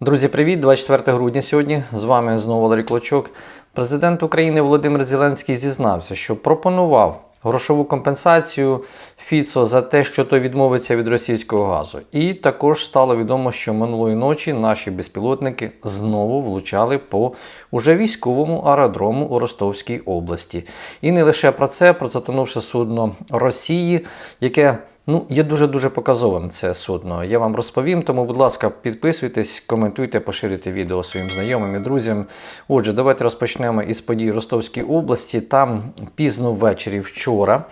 Друзі, привіт! 24 грудня сьогодні. З вами знову Валерій Клочок. Президент України Володимир Зеленський зізнався, що пропонував грошову компенсацію Фіцо за те, що той відмовиться від російського газу. І також стало відомо, що минулої ночі наші безпілотники знову влучали по уже військовому аеродрому у Ростовській області. І не лише про це, про затонувше судно Росії, яке Ну, є дуже-дуже показовим це судно. Я вам розповім, тому, будь ласка, підписуйтесь, коментуйте, поширюйте відео своїм знайомим і друзям. Отже, давайте розпочнемо із подій Ростовській області. Там пізно ввечері вчора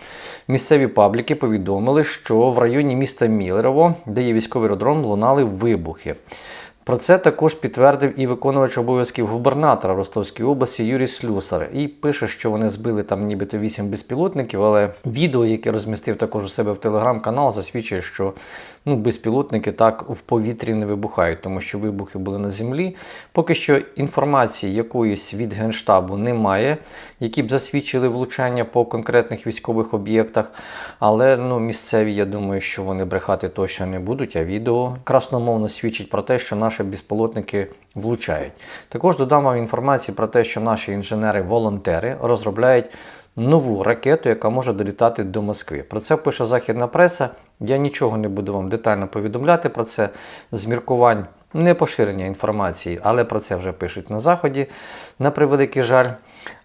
місцеві пабліки повідомили, що в районі міста Мілерово, де є військовий аеродром, лунали вибухи. Про це також підтвердив і виконувач обов'язків губернатора Ростовської області Юрій Слюсар. І пише, що вони збили там нібито вісім безпілотників, але відео, яке розмістив також у себе в телеграм-канал, засвідчує, що ну, безпілотники так в повітрі не вибухають, тому що вибухи були на землі. Поки що інформації якоїсь від Генштабу немає, які б засвідчили влучання по конкретних військових об'єктах. Але ну, місцеві, я думаю, що вони брехати точно не будуть, а відео красномовно свідчить про те, що наші безпілотники влучають. Також додам вам інформації про те, що наші інженери-волонтери розробляють нову ракету, яка може долітати до Москви. Про це пише західна преса. Я нічого не буду вам детально повідомляти про це з міркувань не поширення інформації, але про це вже пишуть на Заході, на превеликий жаль.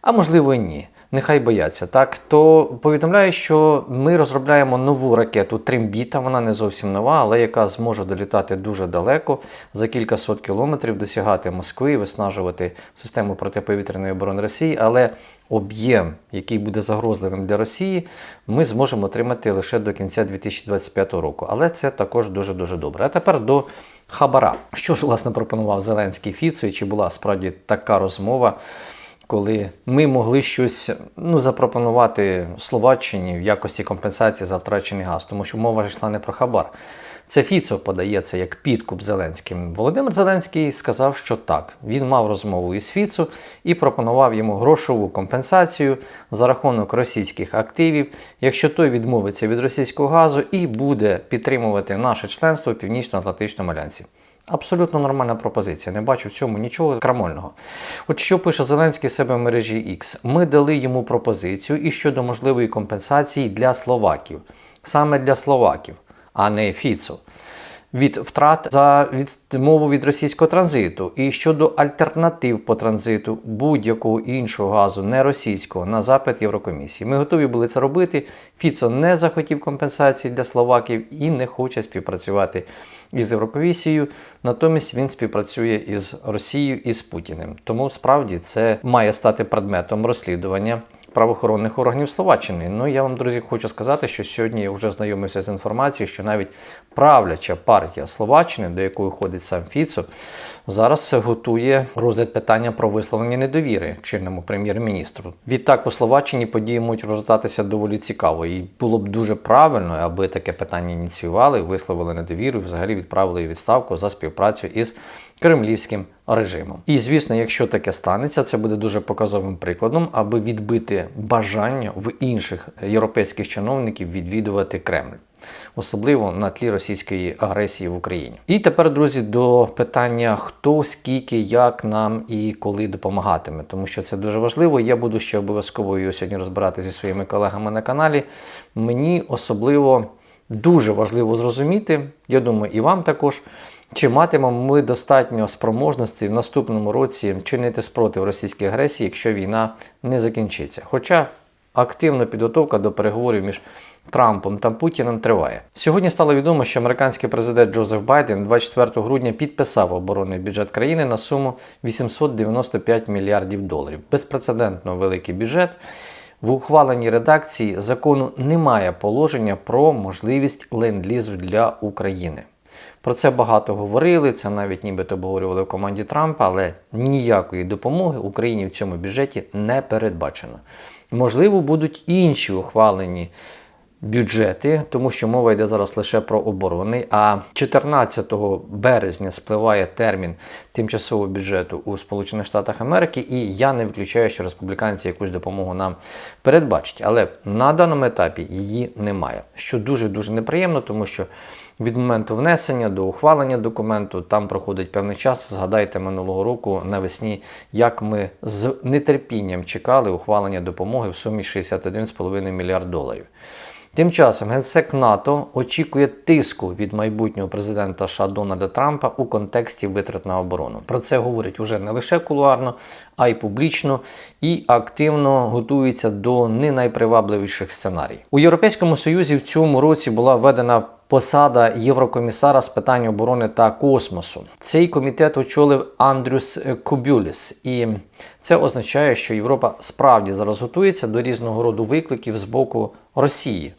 А можливо і ні. Нехай бояться, так то повідомляю, що ми розробляємо нову ракету Тримбіта. Вона не зовсім нова, але яка зможе долітати дуже далеко за кілька сот кілометрів, досягати Москви, виснажувати систему протиповітряної оборони Росії. Але об'єм, який буде загрозливим для Росії, ми зможемо отримати лише до кінця 2025 року. Але це також дуже дуже добре. А тепер до хабара. Що ж власне пропонував Зеленський Фіцу, і чи була справді така розмова? Коли ми могли щось ну, запропонувати Словаччині в якості компенсації за втрачений газ, тому що мова йшла не про хабар. Це Фіцо подається як підкуп Зеленським. Володимир Зеленський сказав, що так. Він мав розмову із Фіцу і пропонував йому грошову компенсацію за рахунок російських активів, якщо той відмовиться від російського газу і буде підтримувати наше членство в Північно-Атлантичному альянсі. Абсолютно нормальна пропозиція. Не бачу в цьому нічого крамольного. От що пише Зеленський себе в мережі X. Ми дали йому пропозицію і щодо можливої компенсації для словаків. Саме для словаків, а не Фіцо. Від втрат за відмову від російського транзиту і щодо альтернатив по транзиту будь-якого іншого газу, не російського, на запит Єврокомісії. Ми готові були це робити. Фіцо не захотів компенсації для словаків і не хоче співпрацювати із Єврокомісією. Натомість він співпрацює із Росією і з Путіним. Тому справді це має стати предметом розслідування. Правоохоронних органів Словаччини. Ну я вам, друзі, хочу сказати, що сьогодні я вже знайомився з інформацією, що навіть правляча партія Словаччини, до якої входить сам Фіцо, зараз готує розгляд питання про висловлення недовіри чинному прем'єр-міністру. Відтак у Словаччині події можуть розгортатися доволі цікаво, і було б дуже правильно, аби таке питання ініціювали, висловили недовіру і взагалі відправили відставку за співпрацю із кремлівським режимом. І звісно, якщо таке станеться, це буде дуже показовим прикладом, аби відбити бажання в інших європейських чиновників відвідувати Кремль. Особливо на тлі російської агресії в Україні. І тепер, друзі, до питання, хто, скільки, як нам і коли допомагатиме, тому що це дуже важливо. Я буду ще обов'язково сьогодні розбирати зі своїми колегами на каналі. Мені особливо дуже важливо зрозуміти, я думаю, і вам також. Чи матимемо ми достатньо спроможності в наступному році чинити спротив російській агресії, якщо війна не закінчиться? Хоча активна підготовка до переговорів між Трампом та Путіним триває. Сьогодні стало відомо, що американський президент Джозеф Байден 24 грудня підписав оборонний бюджет країни на суму 895 мільярдів доларів. Безпрецедентно великий бюджет. В ухваленій редакції закону немає положення про можливість ленд-лізу для України. Про це багато говорили, це навіть нібито обговорювали в команді Трампа, але ніякої допомоги Україні в цьому бюджеті не передбачено. Можливо, будуть інші ухвалені бюджети, тому що мова йде зараз лише про оборони. А 14 березня спливає термін тимчасового бюджету у Сполучених Штатах Америки, і я не виключаю, що республіканці якусь допомогу нам передбачать. Але на даному етапі її немає, що дуже дуже неприємно, тому що. Від моменту внесення до ухвалення документу там проходить певний час. Згадайте минулого року навесні, як ми з нетерпінням чекали ухвалення допомоги в сумі 61,5 мільярд доларів. Тим часом генсек НАТО очікує тиску від майбутнього президента США Дональда Трампа у контексті витрат на оборону. Про це говорять уже не лише кулуарно, а й публічно, і активно готується до не найпривабливіших сценаріїв. У Європейському Союзі в цьому році була введена посада Єврокомісара з питань оборони та космосу. Цей комітет очолив Андрюс Кубюліс, і це означає, що Європа справді зараз готується до різного роду викликів з боку Росії.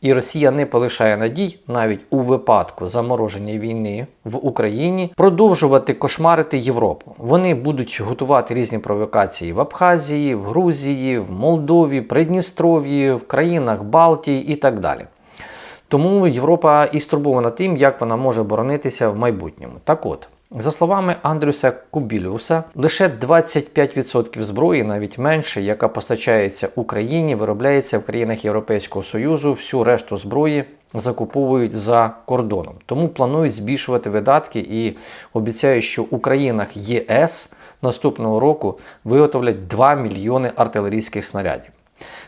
І Росія не полишає надій навіть у випадку замороження війни в Україні продовжувати кошмарити Європу. Вони будуть готувати різні провокації в Абхазії, в Грузії, в Молдові, Придністров'ї, в країнах Балтії і так далі. Тому Європа і стурбована тим, як вона може боронитися в майбутньому. Так от. За словами Андрюса Кубіліуса, лише 25% зброї, навіть менше, яка постачається Україні, виробляється в країнах Європейського Союзу. Всю решту зброї закуповують за кордоном. Тому планують збільшувати видатки і обіцяють, що у країнах ЄС наступного року виготовлять 2 мільйони артилерійських снарядів.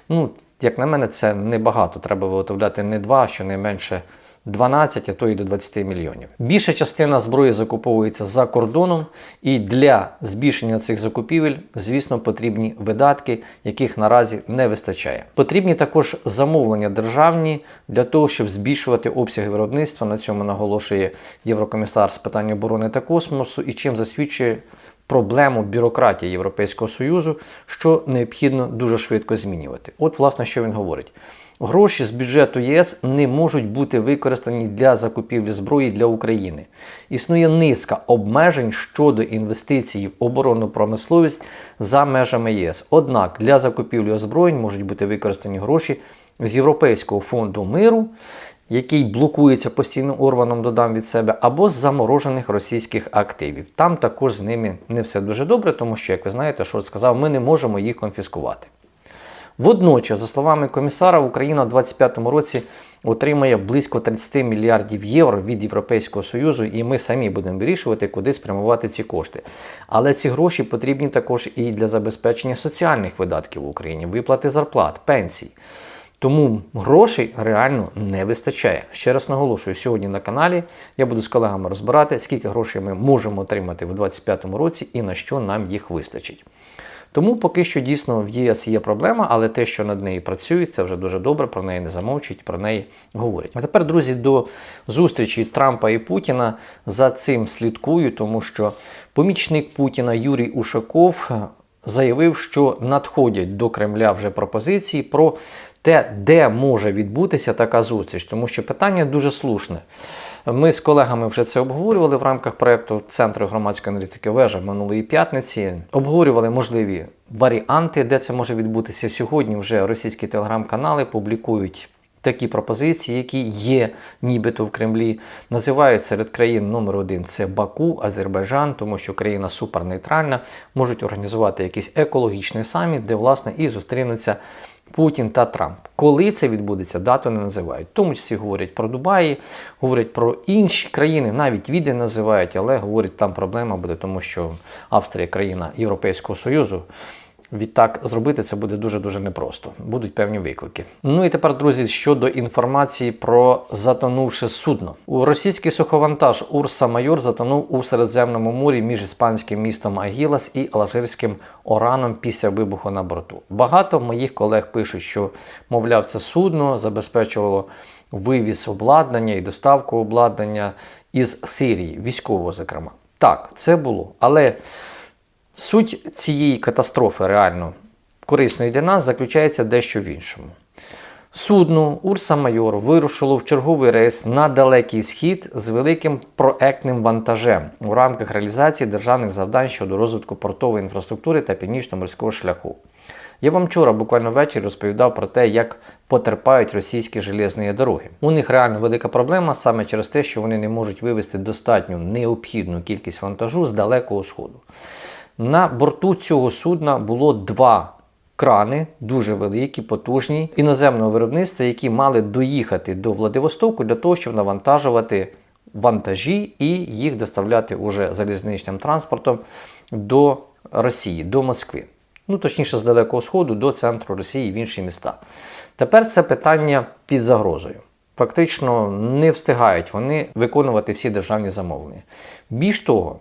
Ну, як на мене, це небагато. Треба виготовляти не 2, а щонайменше 12, а то й до 20 мільйонів. Більша частина зброї закуповується за кордоном, і для збільшення цих закупівель, звісно, потрібні видатки, яких наразі не вистачає. Потрібні також замовлення державні для того, щоб збільшувати обсяги виробництва. На цьому наголошує Єврокомісар з питань оборони та космосу, і чим засвідчує. Проблему бюрократії Європейського Союзу, що необхідно дуже швидко змінювати. От, власне, що він говорить. Гроші з бюджету ЄС не можуть бути використані для закупівлі зброї для України. Існує низка обмежень щодо інвестицій в оборонну промисловість за межами ЄС. Однак для закупівлі озброєнь можуть бути використані гроші з Європейського фонду миру, який блокується постійно Орбаном, додам від себе, або з заморожених російських активів. Там також з ними не все дуже добре, тому що, як ви знаєте, що сказав, ми не можемо їх конфіскувати. Водночас, за словами комісара, Україна у 2025 році отримає близько 30 мільярдів євро від Європейського Союзу, і ми самі будемо вирішувати, куди спрямувати ці кошти. Але ці гроші потрібні також і для забезпечення соціальних видатків в Україні, виплати зарплат, пенсій. Тому грошей реально не вистачає. Ще раз наголошую, сьогодні на каналі я буду з колегами розбирати, скільки грошей ми можемо отримати в 2025 році і на що нам їх вистачить. Тому поки що дійсно в ЄС є проблема, але те, що над нею працюють, це вже дуже добре, про неї не замовчують, про неї говорять. А тепер, друзі, до зустрічі Трампа і Путіна за цим слідкую, тому що помічник Путіна Юрій Ушаков заявив, що надходять до Кремля вже пропозиції про те, де може відбутися така зустріч, тому що питання дуже слушне. Ми з колегами вже це обговорювали в рамках проєкту Центру громадської аналітики вежа минулої п'ятниці. Обговорювали можливі варіанти, де це може відбутися сьогодні. Вже російські телеграм-канали публікують. Такі пропозиції, які є нібито в Кремлі, називають серед країн номер один це Баку, Азербайджан, тому що країна супернейтральна, можуть організувати якийсь екологічний саміт, де власне і зустрінуться Путін та Трамп. Коли це відбудеться, дату не називають. Тому числі говорять про Дубаї, говорять про інші країни, навіть віди називають, але говорять, там проблема буде, тому що Австрія країна Європейського Союзу. Відтак зробити це буде дуже-дуже непросто. Будуть певні виклики. Ну і тепер, друзі, щодо інформації про затонувше судно. У російський суховантаж Урса Майор затонув у Середземному морі між іспанським містом Агілас і Алжирським Ораном після вибуху на борту. Багато моїх колег пишуть, що, мовляв, це судно забезпечувало вивіз обладнання і доставку обладнання із Сирії, військового, зокрема. Так, це було. Але. Суть цієї катастрофи реально корисної для нас заключається дещо в іншому. Судно Урса Майор вирушило в черговий рейс на далекий схід з великим проектним вантажем у рамках реалізації державних завдань щодо розвитку портової інфраструктури та північно-морського шляху. Я вам вчора буквально ввечері розповідав про те, як потерпають російські железні дороги. У них реально велика проблема саме через те, що вони не можуть вивезти достатню необхідну кількість вантажу з далекого сходу. На борту цього судна було два крани, дуже великі, потужні іноземного виробництва, які мали доїхати до Владивостоку для того, щоб навантажувати вантажі і їх доставляти уже залізничним транспортом до Росії, до Москви. Ну, точніше, з Далекого Сходу до центру Росії в інші міста. Тепер це питання під загрозою. Фактично не встигають вони виконувати всі державні замовлення. Більш того,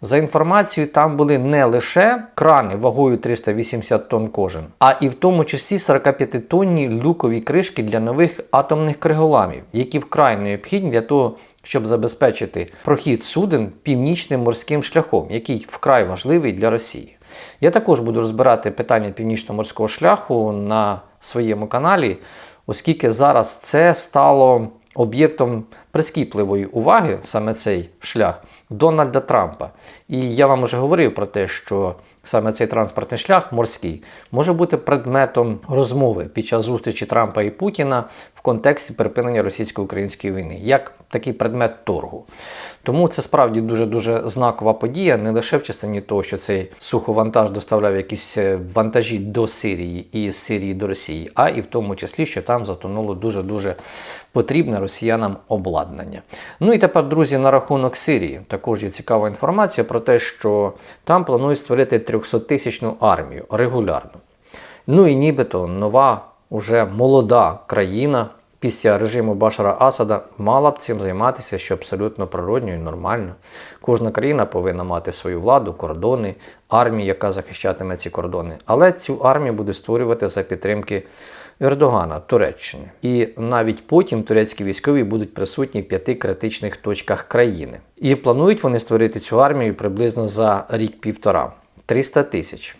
за інформацією, там були не лише крани вагою 380 тонн кожен, а і в тому числі 45-тонні люкові кришки для нових атомних криголамів, які вкрай необхідні для того, щоб забезпечити прохід суден північним морським шляхом, який вкрай важливий для Росії. Я також буду розбирати питання північно-морського шляху на своєму каналі, оскільки зараз це стало об'єктом прискіпливої уваги, саме цей шлях Дональда Трампа. І я вам вже говорив про те, що саме цей транспортний шлях морський може бути предметом розмови під час зустрічі Трампа і Путіна в контексті припинення російсько-української війни, як такий предмет торгу. Тому це справді дуже дуже знакова подія, не лише в частині того, що цей суховантаж доставляв якісь е, вантажі до Сирії і з Сирії до Росії, а і в тому числі, що там затонуло дуже дуже потрібне росіянам обладнання. Ну і тепер, друзі, на рахунок Сирії також є цікава інформація про те, що там планують створити 300-тисячну армію регулярно. Ну і нібито нова, уже молода країна після режиму Башара Асада мала б цим займатися, що абсолютно природньо і нормально. Кожна країна повинна мати свою владу, кордони, армію, яка захищатиме ці кордони. Але цю армію буде створювати за підтримки Ердогана, Туреччини. І навіть потім турецькі військові будуть присутні в п'яти критичних точках країни. І планують вони створити цю армію приблизно за рік-півтора 300 тисяч.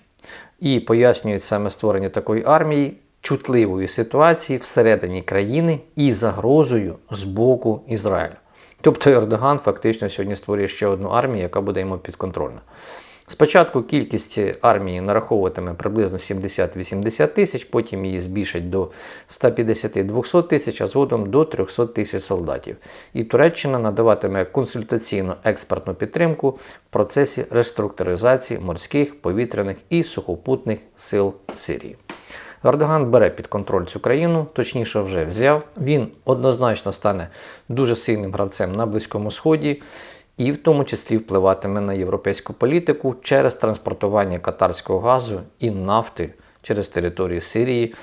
І пояснюють саме створення такої армії чутливої ситуації всередині країни і загрозою з боку Ізраїлю. Тобто Ердоган фактично сьогодні створює ще одну армію, яка буде йому підконтрольна. Спочатку кількість армії нараховуватиме приблизно 70-80 тисяч, потім її збільшать до 150-200 тисяч, а згодом до 300 тисяч солдатів. І Туреччина надаватиме консультаційну експертну підтримку в процесі реструктуризації морських, повітряних і сухопутних сил Сирії. Ердоган бере під контроль цю країну, точніше вже взяв. Він однозначно стане дуже сильним гравцем на Близькому Сході і в тому числі впливатиме на європейську політику через транспортування катарського газу і нафти через територію Сирії.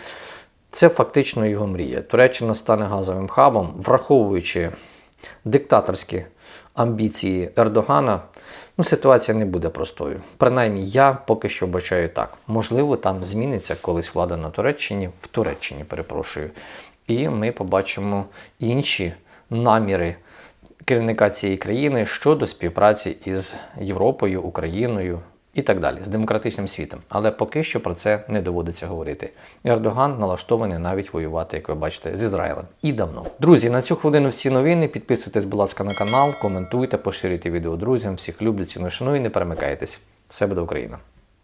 Це фактично його мрія. Туреччина стане газовим хабом, враховуючи диктаторські амбіції Ердогана. Ну, ситуація не буде простою. Принаймні, я поки що бачаю так. Можливо, там зміниться колись влада на Туреччині, в Туреччині, перепрошую. І ми побачимо інші наміри керівника цієї країни щодо співпраці із Європою, Україною і так далі, з демократичним світом. Але поки що про це не доводиться говорити. Ердоган налаштований навіть воювати, як ви бачите, з Ізраїлем. І давно. Друзі, на цю хвилину всі новини. Підписуйтесь, будь ласка, на канал, коментуйте, поширюйте відео друзям. Всіх люблю, ціну шану і не перемикайтесь. Все буде Україна!